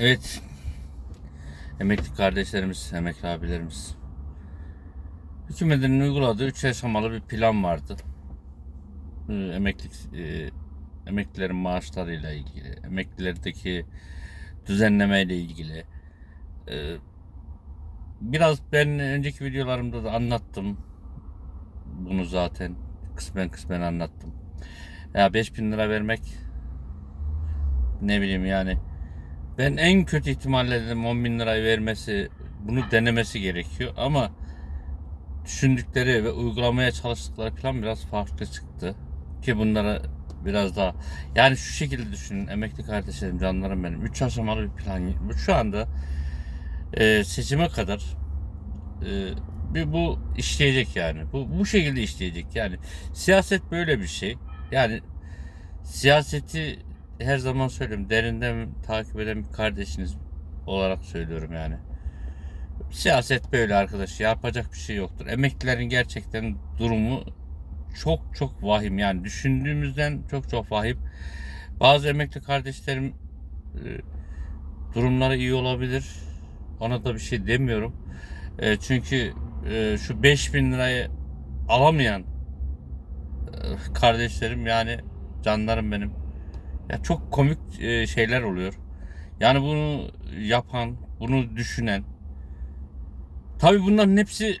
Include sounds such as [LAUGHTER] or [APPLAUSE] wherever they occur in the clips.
Evet. Emekli kardeşlerimiz, emekli abilerimiz. Hükümetin uyguladığı üç aşamalı bir plan vardı. Ee, Emeklilik, e, emeklilerin maaşlarıyla ilgili, emeklilerdeki düzenlemeyle ilgili. Ee, biraz ben önceki videolarımda da anlattım. Bunu zaten kısmen kısmen anlattım. Ya 5000 lira vermek ne bileyim yani ben en kötü ihtimalle dedim 10 bin lirayı vermesi, bunu denemesi gerekiyor. Ama düşündükleri ve uygulamaya çalıştıkları plan biraz farklı çıktı. Ki bunlara biraz daha yani şu şekilde düşünün emekli kardeşlerim canlarım benim. 3 aşamalı bir plan. Şu anda e, seçime kadar e, bir bu işleyecek yani. Bu bu şekilde işleyecek. Yani siyaset böyle bir şey. Yani siyaseti her zaman söylüyorum derinden takip eden bir kardeşiniz olarak söylüyorum yani. Siyaset böyle arkadaş yapacak bir şey yoktur. Emeklilerin gerçekten durumu çok çok vahim yani düşündüğümüzden çok çok vahim. Bazı emekli kardeşlerim e, durumları iyi olabilir. Ona da bir şey demiyorum. E, çünkü e, şu 5000 lirayı alamayan kardeşlerim yani canlarım benim ya çok komik e, şeyler oluyor. Yani bunu yapan, bunu düşünen. Tabii bunların hepsi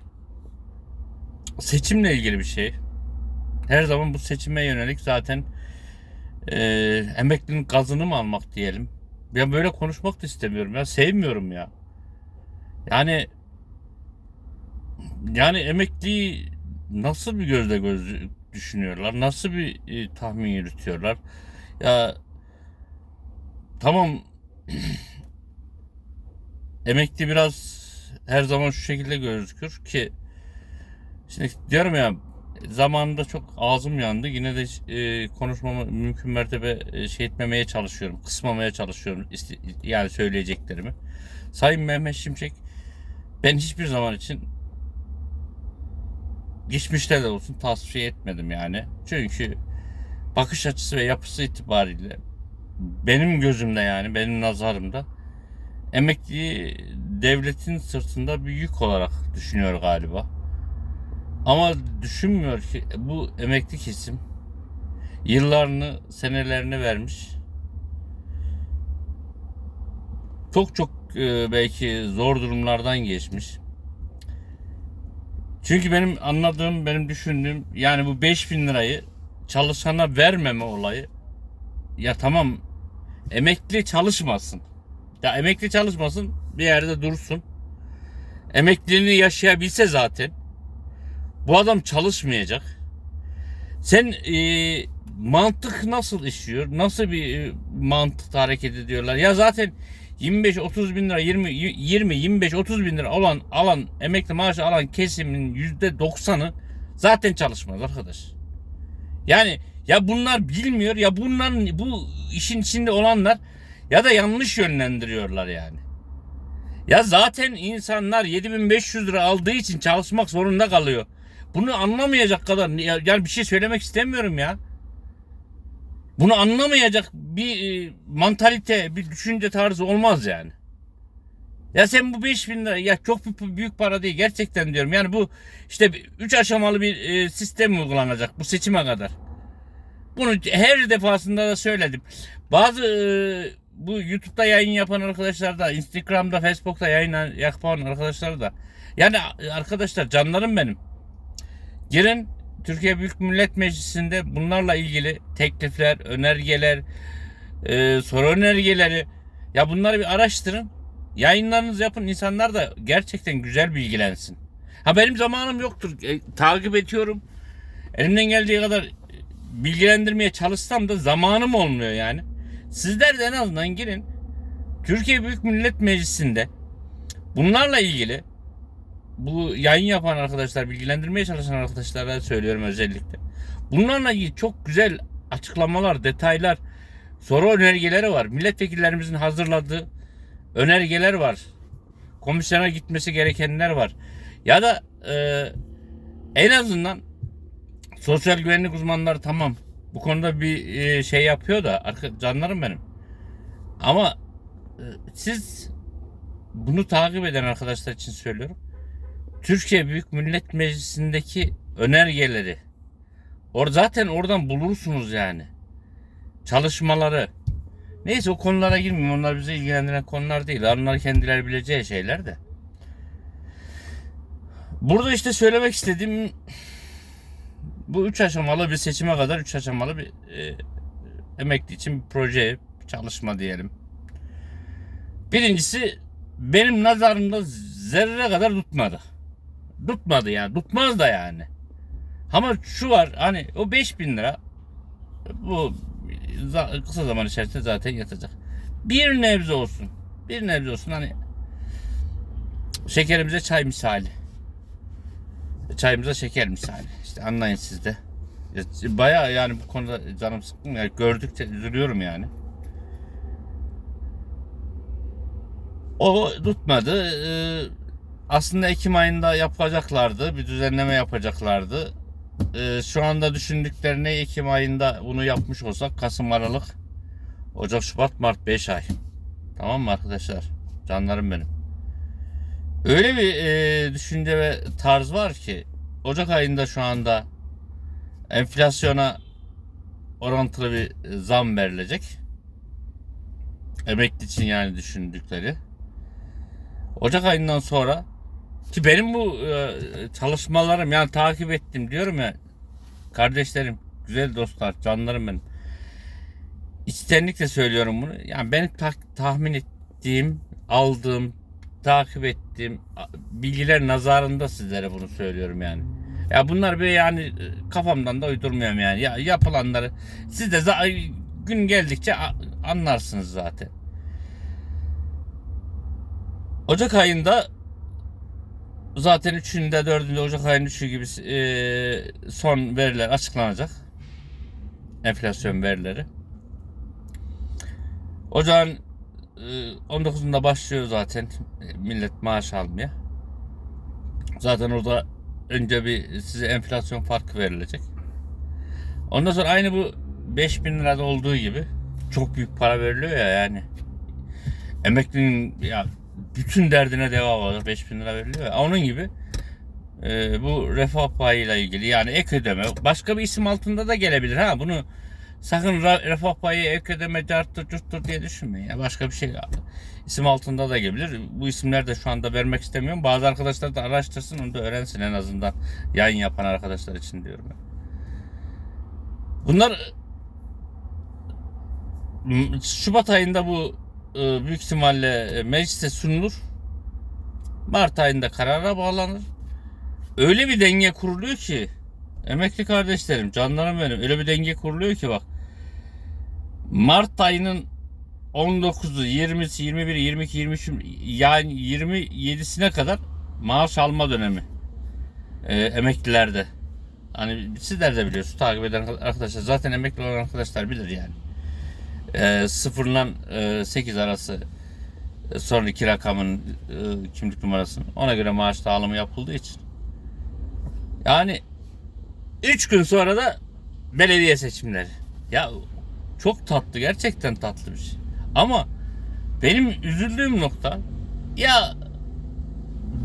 seçimle ilgili bir şey. Her zaman bu seçime yönelik zaten e, emeklinin gazını mı almak diyelim. Ben böyle konuşmak da istemiyorum ya. Sevmiyorum ya. Yani yani emekliyi nasıl bir gözle göz düşünüyorlar? Nasıl bir e, tahmin yürütüyorlar? Ya tamam [CLEARS THROAT] emekli biraz her zaman şu şekilde gözükür ki şimdi diyorum ya zamanında çok ağzım yandı. Yine de e, konuşmamı mümkün mertebe e, şey etmemeye çalışıyorum. Kısmamaya çalışıyorum. yani söyleyeceklerimi. Sayın Mehmet Şimşek ben hiçbir zaman için geçmişte de olsun tasfiye etmedim yani. Çünkü bakış açısı ve yapısı itibariyle benim gözümde yani benim nazarımda emekliyi devletin sırtında bir yük olarak düşünüyor galiba. Ama düşünmüyor ki bu emekli kesim yıllarını, senelerini vermiş. Çok çok e, belki zor durumlardan geçmiş. Çünkü benim anladığım, benim düşündüğüm yani bu 5000 lirayı çalışana vermeme olayı ya tamam emekli çalışmasın. Ya emekli çalışmasın bir yerde dursun. Emekliliğini yaşayabilse zaten bu adam çalışmayacak. Sen e, mantık nasıl işliyor? Nasıl bir e, mantıkta hareket ediyorlar? Ya zaten 25-30 bin lira 20 20 25 30 bin lira olan alan emekli maaşı alan kesimin yüzde 90'ı zaten çalışmaz arkadaş. Yani ya bunlar bilmiyor ya bunların bu işin içinde olanlar ya da yanlış yönlendiriyorlar yani. Ya zaten insanlar 7500 lira aldığı için çalışmak zorunda kalıyor. Bunu anlamayacak kadar ya- yani bir şey söylemek istemiyorum ya. Bunu anlamayacak bir e, mantalite, bir düşünce tarzı olmaz yani. Ya sen bu 5000 lira ya çok büyük, para değil gerçekten diyorum. Yani bu işte 3 aşamalı bir e, sistem uygulanacak bu seçime kadar. Bunu her defasında da söyledim. Bazı e, bu YouTube'da yayın yapan arkadaşlar da, Instagram'da, Facebook'ta yayın yapan arkadaşlar da. Yani arkadaşlar canlarım benim. Girin Türkiye Büyük Millet Meclisi'nde bunlarla ilgili teklifler, önergeler, e, soru önergeleri ya bunları bir araştırın. Yayınlarınızı yapın. insanlar da gerçekten güzel bilgilensin. Ha benim zamanım yoktur. E, takip ediyorum. Elimden geldiği kadar bilgilendirmeye çalışsam da zamanım olmuyor yani. Sizler de en azından girin Türkiye Büyük Millet Meclisi'nde bunlarla ilgili bu yayın yapan arkadaşlar, bilgilendirmeye çalışan arkadaşlara söylüyorum özellikle. Bunlarla ilgili çok güzel açıklamalar, detaylar, soru önergeleri var. Milletvekillerimizin hazırladığı önergeler var. Komisyona gitmesi gerekenler var. Ya da e, en azından sosyal güvenlik uzmanları tamam bu konuda bir e, şey yapıyor da arka, canlarım benim. Ama siz bunu takip eden arkadaşlar için söylüyorum. Türkiye Büyük Millet Meclisi'ndeki önergeleri or zaten oradan bulursunuz yani. Çalışmaları. Neyse o konulara girmeyeyim. Onlar bizi ilgilendiren konular değil. Onlar kendileri bileceği şeyler de. Burada işte söylemek istediğim bu üç aşamalı bir seçime kadar üç aşamalı bir e, emekli için bir proje, çalışma diyelim. Birincisi benim nazarımda zerre kadar tutmadı. Tutmadı yani. Tutmaz da yani. Ama şu var hani o 5000 lira bu kısa zaman içerisinde zaten yatacak. Bir nebze olsun. Bir nebze olsun hani şekerimize çay misali. Çayımıza şeker misali. İşte anlayın siz de. Baya yani bu konuda canım sıkkın. Yani gördükçe üzülüyorum yani. O tutmadı. Ee, aslında Ekim ayında yapacaklardı. Bir düzenleme yapacaklardı. Ee, şu anda düşündüklerini Ekim ayında bunu yapmış olsak Kasım, Aralık, Ocak, Şubat, Mart 5 ay. Tamam mı arkadaşlar? Canlarım benim. Öyle bir e, düşünce ve tarz var ki Ocak ayında şu anda enflasyona orantılı bir zam verilecek. Emekli için yani düşündükleri. Ocak ayından sonra ki benim bu e, çalışmalarım yani takip ettim diyorum ya kardeşlerim, güzel dostlar, canlarım benim. İçtenlikle söylüyorum bunu. Yani benim ta- tahmin ettiğim, aldığım, takip ettiğim bilgiler nazarında sizlere bunu söylüyorum yani. Ya bunlar böyle yani e, kafamdan da uydurmuyorum yani. Ya yapılanları siz de gün geldikçe anlarsınız zaten. Ocak ayında zaten 3'ünde 4'ünde Ocak ayının 3'ü gibi e, son veriler açıklanacak. Enflasyon verileri. Ocağın e, 19'unda başlıyor zaten millet maaş almaya. Zaten orada önce bir size enflasyon farkı verilecek. Ondan sonra aynı bu 5000 lirada olduğu gibi çok büyük para veriliyor ya yani. Emeklinin ya bütün derdine deva var. 5000 lira veriliyor. Onun gibi e, bu refah payıyla ilgili yani ek ödeme başka bir isim altında da gelebilir ha bunu sakın refah payı ek ödeme carttır curttur diye düşünmeyin ya başka bir şey isim altında da gelebilir bu isimler de şu anda vermek istemiyorum bazı arkadaşlar da araştırsın onu da öğrensin en azından yayın yapan arkadaşlar için diyorum ben. bunlar Şubat ayında bu büyük ihtimalle e, meclise sunulur Mart ayında karara bağlanır öyle bir denge kuruluyor ki emekli kardeşlerim, canlarım benim öyle bir denge kuruluyor ki bak. Mart ayının 19'u, 20'si, 21'i, 22, 23 yani 27'sine kadar maaş alma dönemi. Ee, emeklilerde. Hani sizler de biliyorsunuz takip eden arkadaşlar zaten emekli olan arkadaşlar bilir yani. Ee, e, 8 arası e, sonraki rakamın e, kimlik numarasının ona göre maaş dağılımı yapıldığı için. Yani 3 gün sonra da belediye seçimleri. Ya çok tatlı gerçekten tatlı bir şey. Ama benim üzüldüğüm nokta ya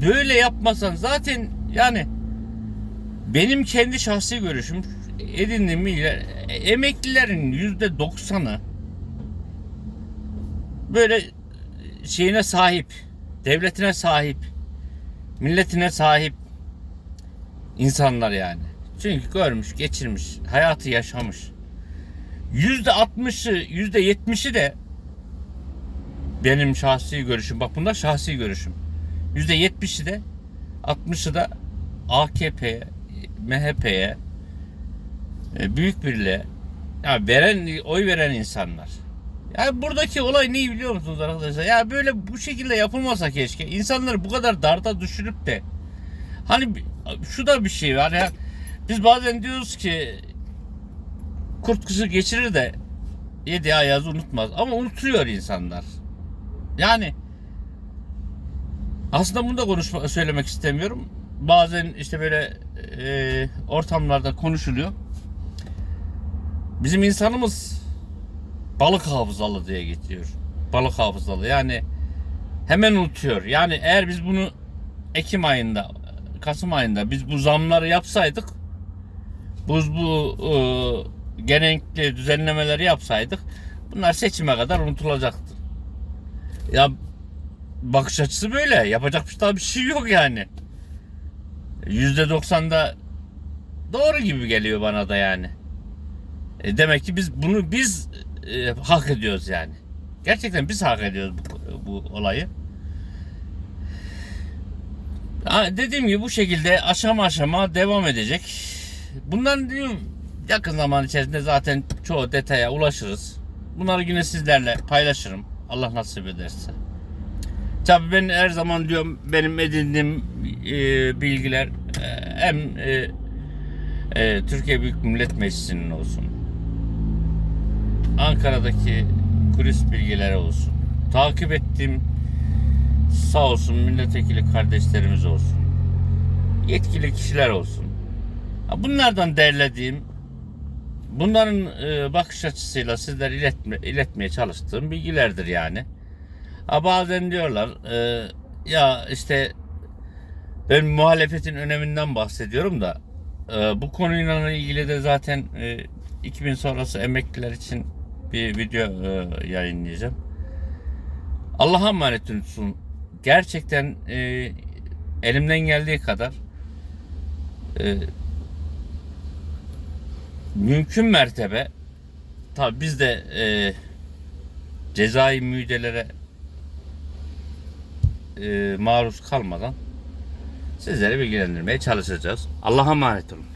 böyle yapmasan zaten yani benim kendi şahsi görüşüm edindiğim emeklilerin yüzde doksanı böyle şeyine sahip, devletine sahip, milletine sahip insanlar yani. Çünkü görmüş, geçirmiş, hayatı yaşamış. Yüzde altmışı, yüzde yetmişi de benim şahsi görüşüm. Bak bunlar şahsi görüşüm. Yüzde yetmişi de, altmışı da AKP'ye, MHP'ye, e, Büyük Birliğe, ya veren, oy veren insanlar. Ya buradaki olay ne biliyor musunuz arkadaşlar? Ya böyle bu şekilde yapılmasa keşke. İnsanları bu kadar darda düşürüp de hani şu da bir şey ya. Biz bazen diyoruz ki kurt kışı geçirir de yedi ayazı unutmaz. Ama unutuyor insanlar. Yani aslında bunu da konuşma, söylemek istemiyorum. Bazen işte böyle e, ortamlarda konuşuluyor. Bizim insanımız balık hafızalı diye geçiyor. balık hafızalı. Yani hemen unutuyor. Yani eğer biz bunu Ekim ayında, Kasım ayında biz bu zamları yapsaydık, biz bu e, genellikle düzenlemeleri yapsaydık, bunlar seçime kadar unutulacaktı. Ya bakış açısı böyle. Yapacak bir daha bir şey yok yani. %90'da doğru gibi geliyor bana da yani. E demek ki biz bunu biz e, hak ediyoruz yani. Gerçekten biz hak ediyoruz bu, bu olayı. Ha, dediğim gibi bu şekilde aşama aşama devam edecek. Bundan diyorum yakın zaman içerisinde zaten çoğu detaya ulaşırız. Bunları yine sizlerle paylaşırım. Allah nasip ederse. Tabii ben her zaman diyorum benim edindiğim e, bilgiler e, hem e, e, Türkiye Büyük Millet Meclisi'nin olsun. Ankara'daki kulis bilgileri olsun. Takip ettiğim sağ olsun milletvekili kardeşlerimiz olsun. Yetkili kişiler olsun. Bunlardan derlediğim bunların e, bakış açısıyla sizler iletme, iletmeye çalıştığım bilgilerdir yani. Ha, bazen diyorlar e, ya işte ben muhalefetin öneminden bahsediyorum da e, bu konuyla ilgili de zaten e, 2000 sonrası emekliler için bir video e, yayınlayacağım. Allah'a emanet olsun. Gerçekten e, elimden geldiği kadar e, mümkün mertebe tabi biz de e, cezai müjdelere e, maruz kalmadan sizleri bilgilendirmeye çalışacağız. Allah'a emanet olun.